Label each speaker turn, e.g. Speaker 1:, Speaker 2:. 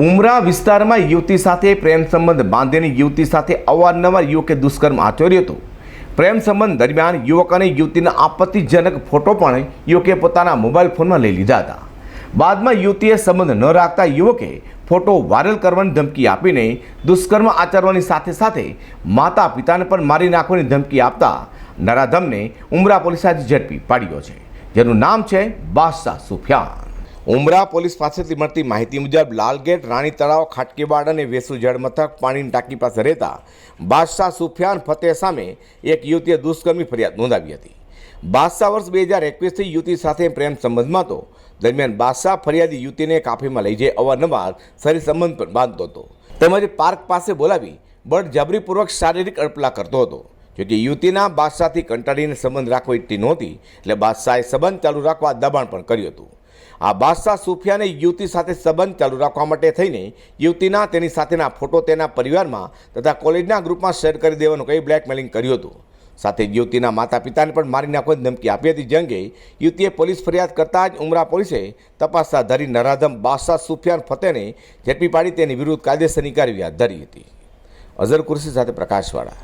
Speaker 1: ઉમરા વિસ્તારમાં યુવતી સાથે પ્રેમ સંબંધ બાંધીને યુવતી સાથે અવારનવાર યુવકે દુષ્કર્મ આચર્યો હતો. પ્રેમ સંબંધ દરમિયાન યુવક અને યુવતીના આપત્તિજનક ફોટો પણ યુવકે પોતાના મોબાઈલ ફોનમાં લઈ લીધા હતા. બાદમાં યુવતીએ સંબંધ ન રાખતા યુવકે ફોટો વાયરલ કરવાની ધમકી આપીને દુષ્કર્મ આચરવાની સાથે સાથે માતા પિતાને પણ મારી નાખવાની ધમકી આપતા નરાધમને ઉમરા પોલીસે ઝડપી પાડ્યો છે. જેનું નામ છે બાદશાહ સુફિયાન. ઉમરા પોલીસ પાસેથી મળતી માહિતી મુજબ લાલગેટ, રાણી તળાવ ખાટકીવાડ અને વેસુ જળમથક પાણીની ટાંકી પાસે રહેતા બાદશાહ સુફિયાન ફતેહ સામે એક યુવતીએ દુષ્કર્મી ફરિયાદ નોંધાવી હતી. બાદશાહ વર્ષ બે હજાર એકવીસથી યુવતી સાથે પ્રેમ સંબંધમાં હતો. દરમિયાન બાદશાહ ફરિયાદી યુવતીને કાફીમાં લઈ જઈ અવારનવાર શરીર સંબંધ પણ બાંધતો હતો. તેમજ પાર્ક પાસે બોલાવી બળજબરીપૂર્વક શારીરિક અડપલા કરતો હતો. જોકે યુવતીના બાદશાહથી કંટાળીને સંબંધ રાખવો ઈચ્છતી નહોતી, એટલે બાદશાહે સંબંધ ચાલુ રાખવા દબાણ પણ કર્યું હતું. આ બાદશાહ સુફિયાને યુવતી સાથે સંબંધ ચાલુ રાખવા માટે થઈને યુવતીના, તેની સાથેના ફોટો તેના પરિવારમાં તથા કોલેજના ગ્રુપમાં શેર કરી દેવાનું કહી બ્લેકમેલિંગ કર્યું હતું. સાથે યુવતીના માતા પિતાને પણ મારી નાખવાની ધમકી આપી હતી, જે અંગે યુવતીએ પોલીસ ફરિયાદ કરતાં જ ઉમરા પોલીસે તપાસ હાથ ધરી નરાધમ બાદશાહ સુફિયાન ફતેને ઝડપી પાડી તેની વિરુદ્ધ કાયદેસરની કાર્યવાહી હાથ ધરી હતી. અઝર કુરશી સાથે પ્રકાશવાળા.